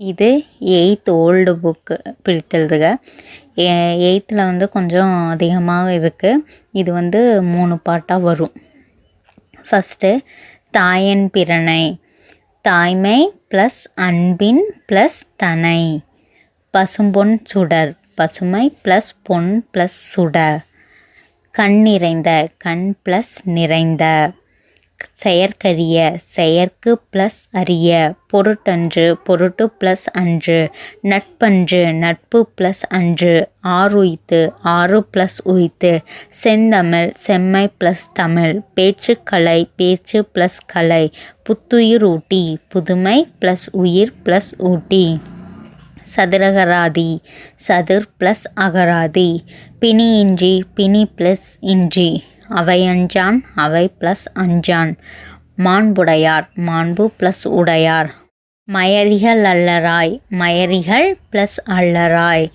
இது eight old book பிரித்தெழுதுக. எயித்தில் வந்து கொஞ்சம் அதிகமாக இருக்குது இது வந்து மூணு பாட்டாக வரும். ஃபஸ்ட்டு தாயன் பிறனை தாய்மை ப்ளஸ் அன்பின் ப்ளஸ் தனை பசும்பொன் சுடர். பசுமை ப்ளஸ் பொன் ப்ளஸ் சுடர். கண் நிறைந்த கண் ப்ளஸ் நிறைந்த. செயற்கரிய செயற்கு ப்ளஸ் அறிய பொருட்டன்று பொருட்டு ப்ளஸ் அன்று நட்பன்று நட்பு ப்ளஸ் அன்று ஆறுய்த்து ஆறு ப்ளஸ் உய்த்து செந்தமிழ் செம்மை ப்ளஸ் தமிழ் பேச்சுக்கலை பேச்சு ப்ளஸ் கலை புத்துயிர் ஊட்டி புதுமை ப்ளஸ் உயிர் ப்ளஸ் ஊட்டி. சதுரகராதி சதுர் ப்ளஸ் அகராதி பிணியின்றி பிணி ப்ளஸ் இன்றி. அவை அஞ்சான் அவை ப்ளஸ் அஞ்சான். மாண்புடையார் மாண்பு ப்ளஸ் உடையார். மயரிகள் அல்லராய் மயரிகள் ப்ளஸ் அல்லராய்.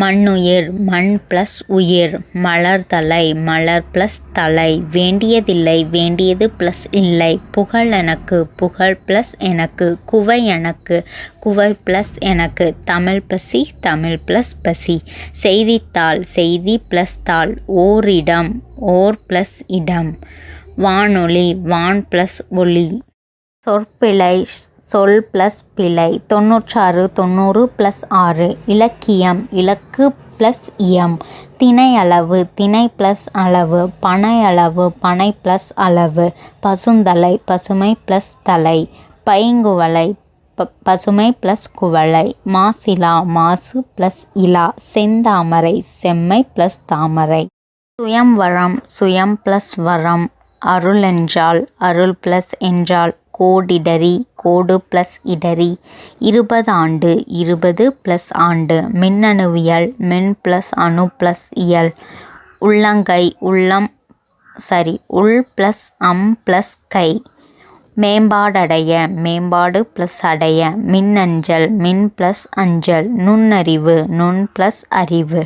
மண்ணுயிர் மண் ப்ளஸ் உயிர் மலர் தலை மலர் ப்ளஸ் தலை வேண்டியதில்லை வேண்டியது ப்ளஸ் இல்லை. புகழ் எனக்கு புகழ் ப்ளஸ் எனக்கு குவை எனக்கு குவை ப்ளஸ் எனக்கு தமிழ் பசி தமிழ் ப்ளஸ் பசி. செய்தித்தாள் செய்தி ப்ளஸ் தாள் ஓரிடம் ஓர் ப்ளஸ் இடம். வானொலி வான் ப்ளஸ் ஒளி. சொற்பிழை சொல் ப்ளஸ் பிழை தொண்ணூற்றாறு தொண்ணூறு ப்ளஸ் ஆறு இலக்கியம் இலக்கு ப்ளஸ் இயம் திணை அளவு திணை ப்ளஸ் அளவு பனை அளவு பனை ப்ளஸ் அளவு பசுந்தலை பசுமை ப்ளஸ் தலை பைங்குவலை ப பசுமை ப்ளஸ் குவளை மாசிலா மாசு ப்ளஸ் இலா செந்தாமரை செம்மை ப்ளஸ் தாமரை. சுயம் வரம் சுயம் ப்ளஸ் வரம் அருள் என்றால் அருள் ப்ளஸ் என்றால் கோடிடரி கோடு ப்ளஸ் இடரி. இருபது ஆண்டு இருபது ப்ளஸ் ஆண்டு. மின்னணுவியல் மின் ப்ளஸ் அணு ப்ளஸ் இயல். உள்ளங்கை உள்ளம் சரி உள் ப்ளஸ் அம் ப்ளஸ் கை. மேம்பாடடைய மேம்பாடு ப்ளஸ் அடைய. மின்னஞ்சல் மின் ப்ளஸ் அஞ்சல். நுண்ணறிவு நுண் ப்ளஸ் அறிவு.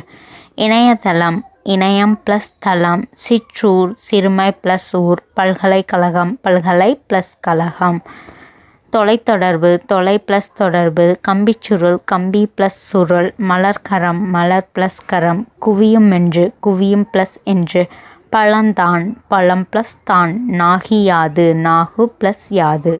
இணையதளம் இணையம் ப்ளஸ் தளம் சிற்றூர் சிறுமை ப்ளஸ் ஊர் பல்கலைக்கழகம் பல்கலை ப்ளஸ் கழகம். தொலைத்தொடர்பு தொலை ப்ளஸ் தொடர்பு கம்பிச்சுருள் கம்பி ப்ளஸ் சுருள் மலர்கரம் மலர் ப்ளஸ் கரம் குவியும் என்று குவியும் ப்ளஸ் என்று. பழந்தான் பழம் ப்ளஸ் தான் நாகி யாது நாகு ப்ளஸ் யாது.